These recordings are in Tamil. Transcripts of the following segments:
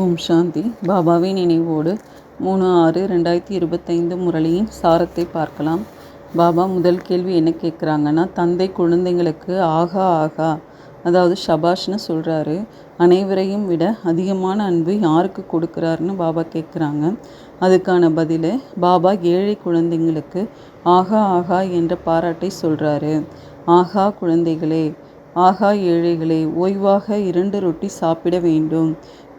ஓம் சாந்தி. பாபாவின் நினைவோடு மூணு ஆறு ரெண்டாயிரத்தி இருபத்தைந்து முரளியின் சாரத்தை பார்க்கலாம். பாபா முதல் கேள்வி என்ன கேட்குறாங்கன்னா தந்தை குழந்தைங்களுக்கு ஆகா ஆகா அதாவது ஷபாஷ்னு சொல்கிறாரு அனைவரையும் விட அதிகமான அன்பு யாருக்கு கொடுக்குறாருன்னு பாபா கேட்குறாங்க. அதுக்கான பதில் பாபா ஏழை குழந்தைங்களுக்கு ஆகா ஆகா என்ற பாராட்டை சொல்கிறாரு ஆகா குழந்தைகளே ஆகா ஏழைகளே ஓய்வாக இரண்டு ரொட்டி சாப்பிட வேண்டும்.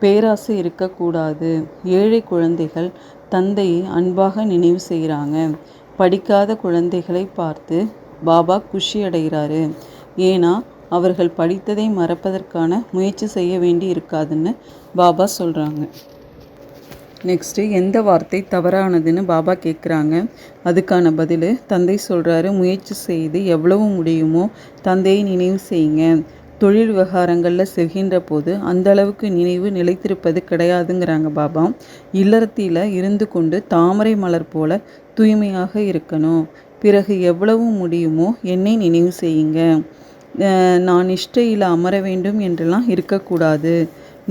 பேராசை இருக்கக்கூடாது. ஏழை குழந்தைகள் தந்தையை அன்பாக நினைவு செய்கிறாங்க. படிக்காத குழந்தைகளை பார்த்து பாபா குஷி அடைகிறாரு ஏன்னா அவர்கள் படித்ததை மறப்பதற்கான முயற்சி செய்ய வேண்டி இருக்காதுன்னு பாபா சொல்கிறாங்க நெக்ஸ்ட்டு எந்த வார்த்தை தவறானதுன்னு பாபா கேட்குறாங்க அதுக்கான பதில் தந்தை சொல்கிறாரு முயற்சி செய்து எவ்வளவு முடியுமோ தந்தையை நினைவு செய்யுங்க. தொழில் விவகாரங்களில் செல்கின்ற போது அந்த அளவுக்கு நினைவு நிலைத்திருப்பது கிடையாதுங்கிறாங்க பாபா. இல்லறத்தில் இருந்து கொண்டு தாமரை மலர் போல தூய்மையாக இருக்கணும். பிறகு எவ்வளவு முடியுமோ என்னை நினைவு செய்யுங்க. நான் நிஷ்டையில் அமர வேண்டும் என்றெல்லாம் இருக்கக்கூடாது.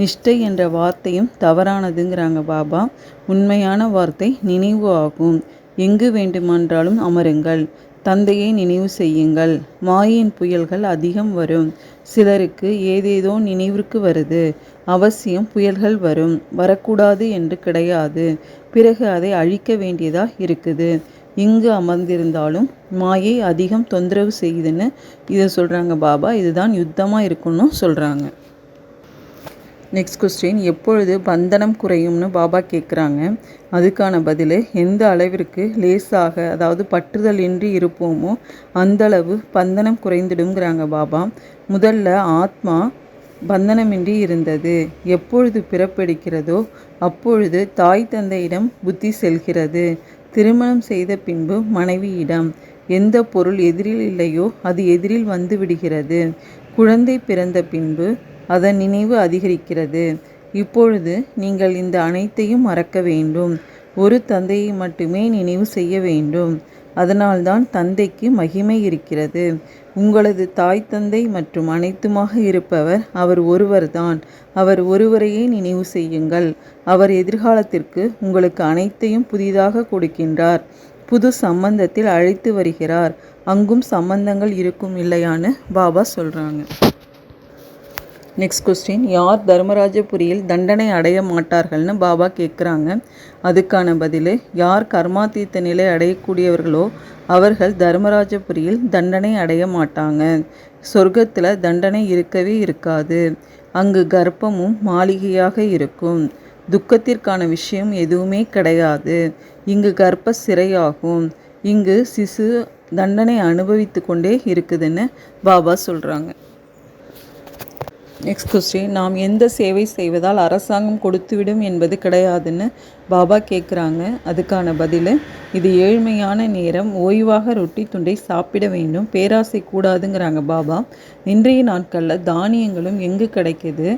நிஷ்டை என்ற வார்த்தையும் தவறானதுங்கிறாங்க பாபா. உண்மையான வார்த்தை நினைவு ஆகும். எங்கு வேண்டுமென்றாலும் அமருங்கள். தந்தையை நினைவு செய்யுங்கள். மாயின் புயல்கள் அதிகம் வரும். சிலருக்கு ஏதேதோ நினைவிற்கு வருது. அவசியம் புயல்கள் வரும். வரக்கூடாது என்று கிடையாது. பிறகு அதை அழிக்க வேண்டியதாக இருக்குது. இங்கு அமர்ந்திருந்தாலும் மாயை அதிகம் தொந்தரவு செய்யுதுன்னு இதை சொல்கிறாங்க பாபா. இதுதான் யுத்தமாக இருக்குன்னு சொல்கிறாங்க நெக்ஸ்ட் கொஸ்டின் எப்பொழுது பந்தனம் குறையும்னு பாபா கேட்குறாங்க அதுக்கான பதில் எந்த அளவிற்கு லேசாக அதாவது பற்றுதல் இன்றி இருப்போமோ அந்தளவு பந்தனம் குறைந்துடுங்கிறாங்க பாபா. முதல்ல ஆத்மா பந்தனமின்றி இருந்தது எப்பொழுது பிறப்பெடுக்கிறதோ அப்பொழுது தாய் தந்தையிடம் புத்தி செல்கிறது. திருமணம் செய்த பின்பு மனைவியிடம் எந்த பொருள் எதிரில் இல்லையோ அது எதிரில் வந்து விடுகிறது. குழந்தை பிறந்த பின்பு அதன் நினைவு அதிகரிக்கிறது. இப்பொழுது நீங்கள் இந்த அனைத்தையும் மறக்க வேண்டும். ஒரு தந்தையை மட்டுமே நினைவு செய்ய வேண்டும். அதனால்தான் தந்தைக்கு மகிமை இருக்கிறது. உங்களது தாய் தந்தை மற்றும் அனைத்துமாக இருப்பவர் அவர் ஒருவர்தான். அவர் ஒருவரையே நினைவு செய்யுங்கள். அவர் எதிர்காலத்திற்கு உங்களுக்கு அனைத்தையும் புதிதாக கொடுக்கின்றார். புது சம்பந்தத்தில் அழைத்து வருகிறார். அங்கும் சம்பந்தங்கள் இருக்கும் இல்லையான்னு பாபா சொல்கிறாங்க நெக்ஸ்ட் கொஸ்டின் யார் தர்மராஜபுரியில் தண்டனை அடைய மாட்டார்கள்னு பாபா கேட்குறாங்க அதுக்கான பதில் யார் கர்மாத்தீத்த நிலை அடையக்கூடியவர்களோ அவர்கள் தர்மராஜபுரியில் தண்டனை அடைய மாட்டாங்க. சொர்க்கத்தில் தண்டனை இருக்கவே இருக்காது. அங்கு கர்ப்பமும் மாளிகையாக இருக்கும். துக்கத்திற்கான விஷயம் எதுவுமே கிடையாது. இங்கு கர்ப்ப சிறையாகும். இங்கு சிசு தண்டனை அனுபவித்து கொண்டே இருக்குதுன்னு பாபா சொல்கிறாங்க நெக்ஸ்ட் கொஸ்டின் நாம் எந்த சேவை செய்வதால் அரசாங்கம் கொடுத்துவிடும் என்பது கிடையாதுன்னு பாபா கேட்குறாங்க அதுக்கான பதில் இது ஏழ்மையான நேரம் ஓய்வாக ரொட்டி துண்டை சாப்பிட வேண்டும் பேராசை கூடாதுங்கிறாங்க பாபா. இன்றைய நாட்களில் தானியங்களும் எங்கு கிடைக்கிது?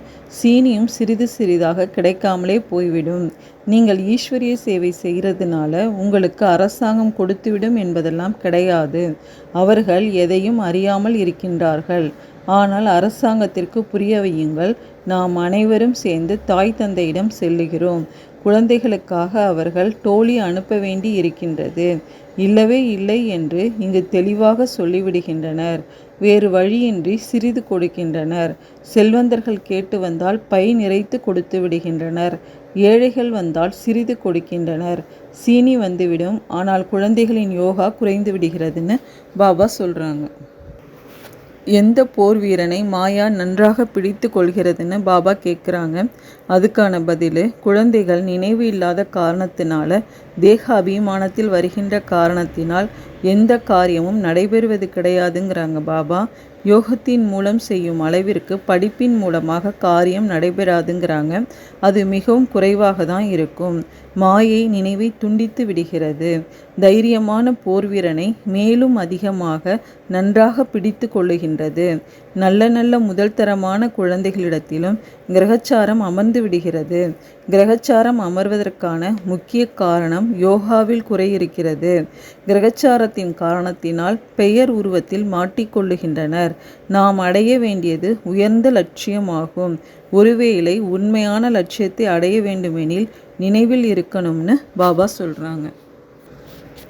சீனியும் சிறிது சிறிதாக கிடைக்காமலே போய்விடும். நீங்கள் ஈஸ்வரிய சேவை செய்கிறதுனால உங்களுக்கு அரசாங்கம் கொடுத்துவிடும் என்பதெல்லாம் கிடையாது. அவர்கள் எதையும் அறியாமல் இருக்கின்றார்கள். ஆனால் அரசாங்கத்திற்கு புரிய வையுங்கள். நாம் அனைவரும் சேர்ந்து தாய் தந்தையிடம் செல்லுகிறோம். குழந்தைகளுக்காக அவர்கள் டோலி அனுப்ப வேண்டி இருக்கின்றது. இல்லவே இல்லை என்று இங்கு தெளிவாக சொல்லிவிடுகின்றனர். வேறு வழியின்றி சிறிது கொடுக்கின்றனர். செல்வந்தர்கள் கேட்டு வந்தால் பை நிறைத்து கொடுத்து விடுகின்றனர். ஏழைகள் வந்தால் சிறிது கொடுக்கின்றனர். சீனி வந்துவிடும். ஆனால் குழந்தைகளின் யோகா குறைந்து விடுகிறதுன்னு பாபா சொல்கிறாங்க எந்த போர் வீரனை மாயா நன்றாக பிடித்து கொள்கிறதுன்னு பாபா கேட்குறாங்க. அதுக்கான பதில் குழந்தைகள் நினைவு இல்லாத காரணத்தினால தேக அபிமானத்தில் வருகின்ற காரணத்தினால் எந்த காரியமும் நடைபெறுவது கிடையாதுங்கிறாங்க பாபா. யோகத்தின் மூலம் செய்யும் அளவிற்கு படிப்பின் மூலமாக காரியம் நடைபெறாதுங்கிறாங்க. அது மிகவும் குறைவாக தான் இருக்கும். மாயை நினைவை துண்டித்து விடுகிறது. தைரியமான போர்வீரனை மேலும் அதிகமாக நன்றாக பிடித்து கொள்ளுகின்றது. நல்ல நல்ல முதல் தரமான குழந்தைகளிடத்திலும் கிரகச்சாரம் அமர்ந்து விடுகிறது. கிரகச்சாரம் அமர்வதற்கான முக்கிய காரணம் யோகாவில் குறையிருக்கிறது. கிரகச்சார கிரகச்சாரத்தின் காரணத்தினால் பெயர் உருவத்தில் மாட்டிக்கொள்ளுகின்றனர். நாம் அடைய வேண்டியது உயர்ந்த லட்சியமாகும். ஒருவேளை உண்மையான லட்சியத்தை அடைய வேண்டுமெனில் நினைவில் இருக்கணும்னு பாபா சொல்கிறாங்க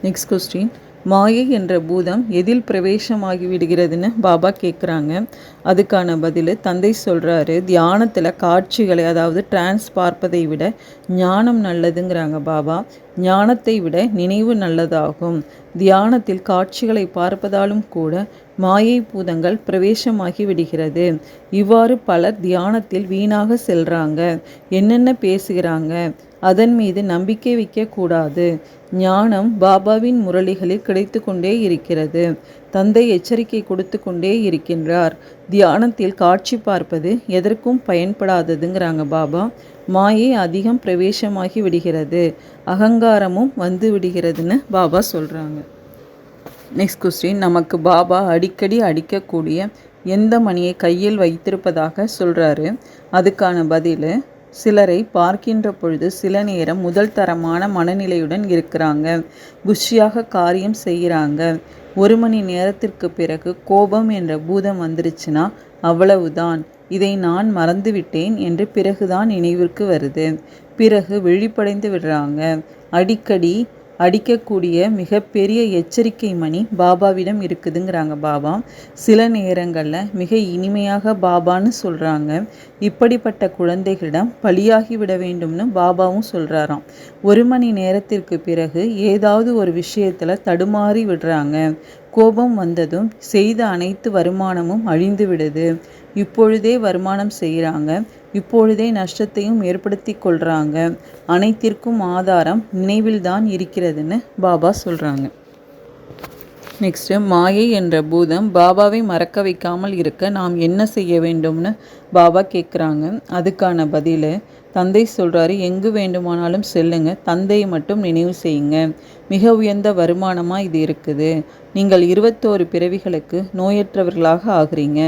நெக்ஸ்ட் கொஸ்டின் மாயை என்ற பூதம் எதில் பிரவேசமாகி விடுகிறதுன்னு பாபா கேட்குறாங்க அதுக்கான பதில் தந்தை சொல்கிறாரு தியானத்தில் காட்சிகளை அதாவது டிரான்ஸ் பார்ப்பதை விட ஞானம் நல்லதுங்கிறாங்க பாபா. ஞானத்தை விட நினைவு நல்லதாகும். தியானத்தில் காட்சிகளை பார்ப்பதாலும் கூட மாயை பூதங்கள் பிரவேசமாகி விடுகிறது. இவ்வாறு பலர் தியானத்தில் வீணாக செல்றாங்க. என்னென்ன பேசுகிறாங்க? அதன் மீது நம்பிக்கை வைக்கக்கூடாது. ஞானம் பாபாவின் முரளிகளில் கிடைத்து கொண்டே இருக்கிறது. தந்தை எச்சரிக்கை கொடுத்து கொண்டே இருக்கின்றார். தியானத்தில் காட்சி பார்ப்பது எதற்கும் பயன்படாததுங்கிறாங்க பாபா. மாயை அதிகம் பிரவேசமாகி விடுகிறது. அகங்காரமும் வந்து விடுகிறதுன்னு பாபா சொல்கிறாங்க நெக்ஸ்ட் கொஸ்டின் நமக்கு பாபா அடிக்கடி அடிக்கக்கூடிய எந்த மணியை கையில் வைத்திருப்பதாக சொல்கிறாரு அதுக்கான பதில் சிலரை பார்க்கின்ற பொழுது சில நேரம் முதல் தரமான மனநிலையுடன் இருக்கிறாங்க. குஷியாக காரியம் செய்கிறாங்க. ஒரு மணி நேரத்திற்கு பிறகு கோபம் என்ற பூதம் வந்துருச்சுன்னா அவ்வளவுதான். இதை நான் மறந்துவிட்டேன் என்று பிறகுதான் நினைவிற்கு வருது. பிறகு விழிப்படைந்து விடுறாங்க. அடிக்கடி அடிக்கக்கூடிய மிகப்பெரிய எச்சரிக்கை மணி பாபாவிடம் இருக்குதுங்கிறாங்க பாபா. சில நேரங்களில் மிக இனிமையாக பாபான்னு சொல்கிறாங்க இப்படிப்பட்ட குழந்தைகளிடம் பலியாகி விட வேண்டும்னு பாபாவும் சொல்கிறாராம் ஒரு மணி நேரத்திற்கு பிறகு ஏதாவது ஒரு விஷயத்தில் தடுமாறி விடுறாங்க. கோபம் வந்ததும் செய்த அனைத்து வருமானமும் அழிந்து விடுது. இப்பொழுதே வருமானம் செய்கிறாங்க. இப்பொழுதே நஷ்டத்தையும் ஏற்படுத்தி கொள்கிறாங்க அனைத்திற்கும் ஆதாரம் நினைவில்தான் இருக்கிறதுன்னு பாபா சொல்கிறாங்க நெக்ஸ்ட்டு மாயை என்ற பூதம் பாபாவை மறக்க வைக்காமல் இருக்க நாம் என்ன செய்ய வேண்டும்னு பாபா கேட்குறாங்க அதுக்கான பதில் தந்தை சொல்கிறாரு எங்கு வேண்டுமானாலும் செல்லுங்க. தந்தையை மட்டும் நினைவு செய்யுங்க. மிக உயர்ந்த வருமானமாக இது இருக்குது. நீங்கள் இருபத்தோரு பிறவிகளுக்கு நோயற்றவர்களாக ஆகிறீங்க.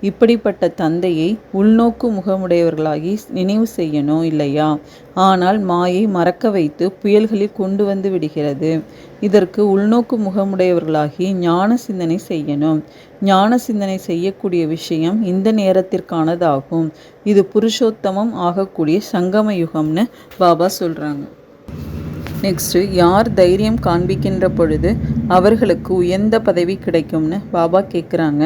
இப்படிப்பட்ட தந்தையை உள்நோக்கு முகமுடையவர்களாகி நினைவு செய்யணும் இல்லையா? ஆனால் மாயை மறக்க வைத்து புயல்களில் கொண்டு வந்து விடுகிறது. இதற்கு உள்நோக்கு முகமுடையவர்களாகி ஞான சிந்தனை செய்யணும். ஞான சிந்தனை செய்யக்கூடிய விஷயம் இந்த நேரத்திற்கானதாகும். இது புருஷோத்தமம் ஆகக்கூடிய சங்கம யுகம்னு பாபா சொல்கிறாங்க நெக்ஸ்ட்டு யார் தைரியம் காண்பிக்கின்ற பொழுது அவர்களுக்கு உயர்ந்த பதவி கிடைக்கும்னு பாபா கேட்குறாங்க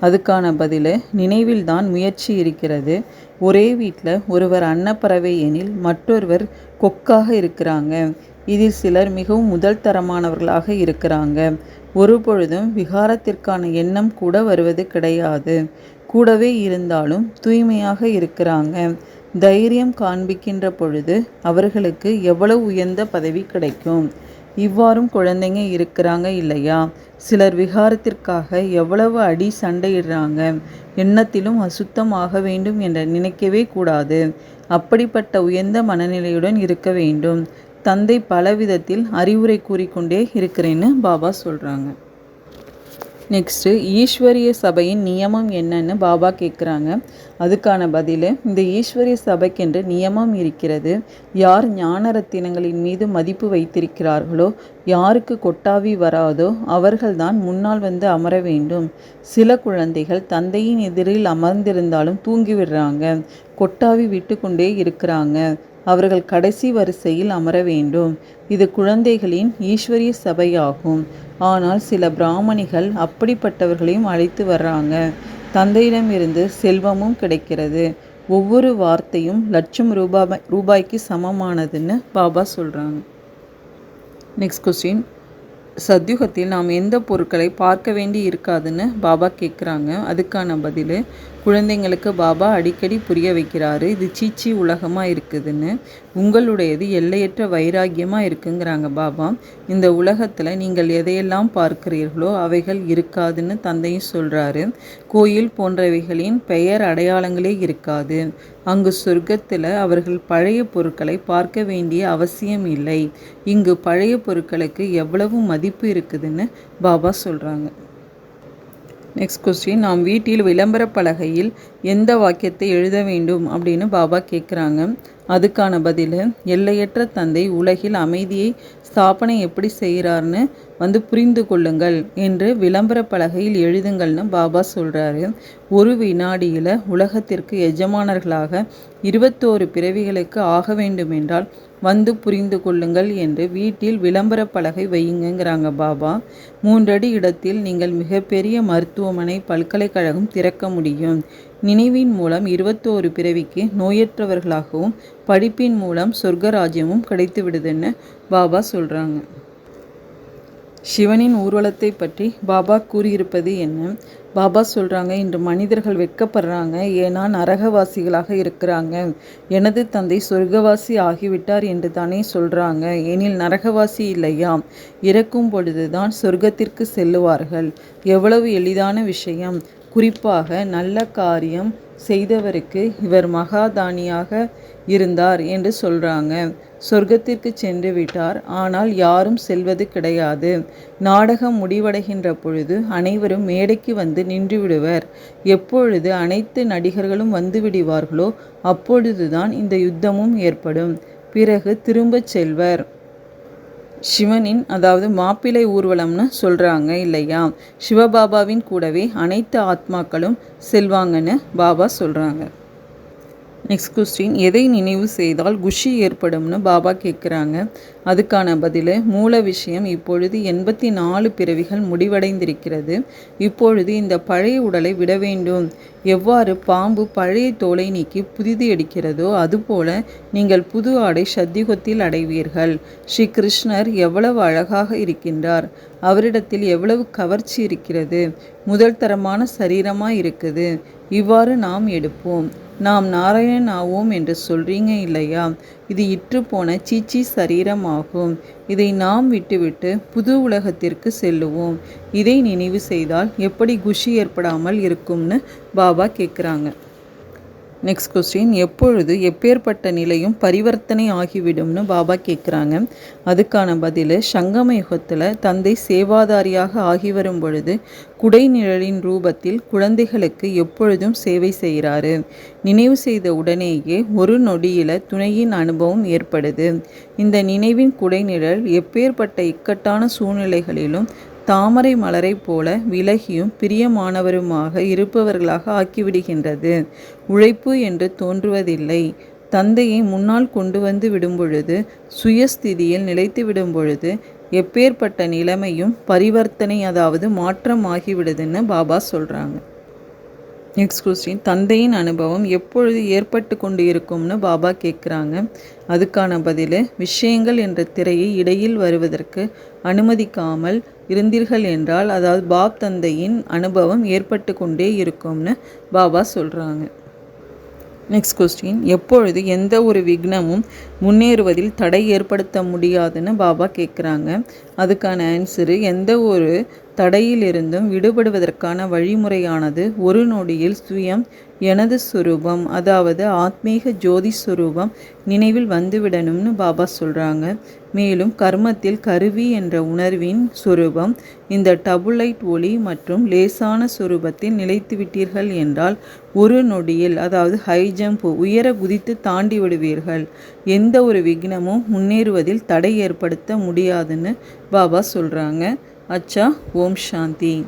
அதுக்கான பதில் நினைவில் தான் முயற்சி இருக்கிறது. ஒரே வீட்டில் ஒருவர் அன்னப்பறவை எனில் மற்றொருவர் கொக்காக இருக்கிறாங்க. இதில் சிலர் மிகவும் முதல் தரமானவர்களாக இருக்கிறாங்க. ஒரு பொழுதும் விகாரத்திற்கான எண்ணம் கூட வருவது கிடையாது. கூடவே இருந்தாலும் தூய்மையாக இருக்கிறாங்க. தைரியம் காண்பிக்கின்ற பொழுது அவர்களுக்கு எவ்வளவு உயர்ந்த பதவி கிடைக்கும்? இவ்வாறும் குழந்தைங்க இருக்கிறாங்க இல்லையா? சிலர் விகாரத்திற்காக எவ்வளவு அடி சண்டையிடுறாங்க? எண்ணத்திலும் அசுத்தம் ஆக வேண்டும் என்ற நினைக்கவே கூடாது. அப்படிப்பட்ட உயர்ந்த மனநிலையுடன் இருக்க வேண்டும். தந்தை பலவிதத்தில் அறிவுரை கூறிக்கொண்டே இருக்கிறேன்னு பாபா சொல்கிறாங்க நெக்ஸ்ட்டு ஈஸ்வரிய சபையின் நியமம் என்னன்னு பாபா கேட்குறாங்க அதுக்கான பதில் இந்த ஈஸ்வரிய சபைக்கென்று நியமம் இருக்கிறது யார் ஞான ரத்தினங்களின் மீது மதிப்பு வைத்திருக்கிறார்களோ யாருக்கு கொட்டாவி வராதோ அவர்கள்தான் முன்னால் வந்து அமர வேண்டும். சில குழந்தைகள் தந்தையின் எதிரில் அமர்ந்திருந்தாலும் தூங்கிவிடுறாங்க கொட்டாவி விட்டு கொண்டே இருக்கிறாங்க. அவர்கள் கடைசி வரிசையில் அமர வேண்டும். இது குழந்தைகளின் ஈஸ்வரிய சபையாகும். ஆனால் சில பிராமணிகள் அப்படிப்பட்டவர்களையும் அழைத்து வர்றாங்க. தந்தையிடமிருந்து செல்வமும் கிடைக்கிறது. ஒவ்வொரு வார்த்தையும் லட்சம் ரூபாய் ரூபாய்க்கு சமமானதுன்னு பாபா சொல்கிறாங்க நெக்ஸ்ட் கொஸ்டின் சத்யுகத்தில் நாம் எந்த பொருட்களை பார்க்க வேண்டி இருக்காதுன்னு பாபா கேட்குறாங்க அதுக்கான பதில் குழந்தைங்களுக்கு பாபா அடிக்கடி புரிய வைக்கிறாரு இது சீச்சி உலகமாக இருக்குதுன்னு. உங்களுடையது எல்லையற்ற வைராக்கியமாக இருக்குங்கிறாங்க பாபா. இந்த உலகத்தில் நீங்கள் எதையெல்லாம் பார்க்கிறீர்களோ அவைகள் இருக்காதுன்னு தந்தையும் சொல்கிறாரு கோயில் போன்றவைகளின் பெயர் அடையாளங்களே இருக்காது. அங்கு சொர்க்கத்தில் அவர்கள் பழைய பொருட்களை பார்க்க வேண்டிய அவசியம் இல்லை. இங்கு பழைய பொருட்களுக்கு எவ்வளவு மதிப்பு இருக்குதுன்னு பாபா சொல்கிறாங்க நெக்ஸ்ட் கொஸ்டின் நாம் வீட்டில் விளம்பர பலகையில் எந்த வாக்கியத்தை எழுத வேண்டும் அப்படின்னு பாபா கேட்குறாங்க அதுக்கான பதில் எல்லையற்ற தந்தை உலகில் அமைதியை ஸ்தாபனை எப்படி செய்கிறார்னு வந்து புரிந்து கொள்ளுங்கள் என்று விளம்பர பலகையில் எழுதுங்கள்னு பாபா சொல்கிறாரு ஒரு வினாடியில் உலகத்திற்கு எஜமானர்களாக இருபத்தோரு பிறவிகளுக்கு ஆக வேண்டுமென்றால் வந்து புரிந்து கொள்ளுங்கள் என்று வீட்டில் விளம்பர பலகை வையுங்கிறாங்க பாபா. மூன்றடி இடத்தில் நீங்கள் மிகப்பெரிய மருத்துவமனை பல்கலைக்கழகம் திறக்க முடியும். நினைவின் மூலம் இருபத்தோரு பிறவிக்கு நோயற்றவர்களாகவும் படிப்பின் மூலம் சொர்க்கராஜ்யமும் கிடைத்து விடுதுன்னு பாபா சொல்கிறாங்க சிவனின் ஊர்வலத்தை பற்றி பாபா கூறியிருப்பது என்ன? பாபா சொல்கிறாங்க இன்று மனிதர்கள் வெட்கப்படுறாங்க ஏன்னா நரகவாசிகளாக இருக்கிறாங்க. எனது தந்தை சொர்க்கவாசி ஆகிவிட்டார் என்று தானே சொல்கிறாங்க எனில் நரகவாசி இல்லையா? இறக்கும் பொழுதுதான் சொர்க்கத்திற்கு செல்லுவார்கள். எவ்வளவு எளிதான விஷயம். குறிப்பாக நல்ல காரியம் செய்தவருக்கு இவர் மகாதானியாக இருந்தார் என்று சொல்கிறாங்க சொர்க்கத்திற்கு சென்று விட்டார். ஆனால் யாரும் செல்வது கிடையாது. நாடகம் முடிவடைகின்ற பொழுது அனைவரும் மேடைக்கு வந்து நின்று விடுவர். எப்பொழுது அனைத்து நடிகர்களும் வந்து விடுவார்களோ அப்பொழுதுதான் இந்த யுத்தமும் ஏற்படும். பிறகு திரும்பச் செல்வர். சிவனின் அதாவது மாப்பிள்ளை ஊர்வலம்னு சொல்கிறாங்க இல்லையா? சிவபாபாவின் கூடவே அனைத்து ஆத்மாக்களும் செல்வாங்கன்னு பாபா சொல்கிறாங்க நெக்ஸ்ட் கொஸ்டின் எதை நினைவு செய்தால் குஷி ஏற்படும்னு பாபா கேட்குறாங்க அதுக்கான பதில் மூல விஷயம் இப்பொழுது எண்பத்தி நாலு பிறவிகள் முடிவடைந்திருக்கிறது. இப்பொழுது இந்த பழைய உடலை விட வேண்டும். எவ்வாறு பாம்பு பழைய தோலை நீக்கி புதிது எடுக்கிறதோ அதுபோல நீங்கள் புது ஆடை சத்தியுகத்தில் அடைவீர்கள். ஸ்ரீ கிருஷ்ணர் எவ்வளவு அழகாக இருக்கின்றார். அவரிடத்தில் எவ்வளவு கவர்ச்சி இருக்கிறது. முதல் தரமான சரீரமாக இருக்குது. இவ்வாறு நாம் எடுப்போம். நாம் நாராயணன் ஆவோம் என்று சொல்றீங்க இல்லையா? இது இற்று போன சீச்சி சரீரமாகும். இதை நாம் விட்டுவிட்டு புது உலகத்திற்கு செல்லுவோம். இதை நினைவு செய்தால் எப்படி குஷி ஏற்படாமல் இருக்கும்னு பாபா கேட்குறாங்க நெக்ஸ்ட் கொஸ்டின் எப்பொழுது எப்பேற்பட்ட நிலையும் பரிவர்த்தனை ஆகிவிடும்னு பாபா கேட்குறாங்க அதுக்கான பதில் சங்கம யுகத்தில் தந்தை சேவாதாரியாக ஆகி வரும் பொழுது குடைநிழலின் ரூபத்தில் குழந்தைகளுக்கு எப்பொழுதும் சேவை செய்கிறாரு. நினைவு செய்த உடனேயே ஒரு நொடியில் துணையின் அனுபவம் ஏற்படுது. இந்த நினைவின் குடைநிழல் எப்பேற்பட்ட இக்கட்டான சூழ்நிலைகளிலும் தாமரை மலரைப் போல விலகியும் பிரியமானவருமாக இருப்பவர்களாக ஆக்கிவிடுகின்றது. உழைப்பு என்று தோன்றுவதில்லை. தந்தையை முன்னால் கொண்டு வந்து விடும்பொழுது சுயஸ்திதியில் நிலைத்து விடும் பொழுது எப்பேற்பட்ட நிலைமையும் பரிவர்த்தனை அதாவது மாற்றமாகிவிடுதுன்னு பாபா சொல்கிறாங்க நெக்ஸ்ட் கொஸ்டின் தந்தையின் அனுபவம் எப்பொழுது ஏற்பட்டு கொண்டு இருக்கும்னு பாபா கேட்குறாங்க அதுக்கான பதில் விஷயங்கள் என்ற திரையை இடையில் வருவதற்கு அனுமதிக்காமல் இருந்தீர்கள் என்றால் அதாவது பாப் தந்தையின் அனுபவம் ஏற்பட்டு கொண்டே இருக்கும்னு பாபா சொல்கிறாங்க நெக்ஸ்ட் கொஸ்டின் எப்பொழுது எந்த ஒரு விக்னமும் முன்னேறுவதில் தடை ஏற்படுத்த முடியாதுன்னு பாபா கேட்குறாங்க அதுக்கான ஆன்சரு எந்த ஒரு தடையிலிருந்தும் விடுபடுவதற்கான வழிமுறையானது ஒரு நொடியில் சுயம் எனது சுரூபம் அதாவது ஆத்மீக ஜோதி சுரூபம் நினைவில் வந்துவிடணும்னு பாபா சொல்கிறாங்க மேலும் கர்மத்தில் கருவி என்ற உணர்வின் சுரூபம் இந்த டபுளைட் ஒளி மற்றும் லேசான சுரூபத்தில் நிலைத்து விட்டீர்கள் என்றால் ஒரு நொடியில் அதாவது ஹை ஜம்ப் உயர குதித்து தாண்டி விடுவீர்கள். எந்த ஒரு விக்னமும் முன்னேறுவதில் தடை ஏற்படுத்த முடியாதுன்னு பாபா சொல்கிறாங்க அச்சா ஓம் சாந்தி.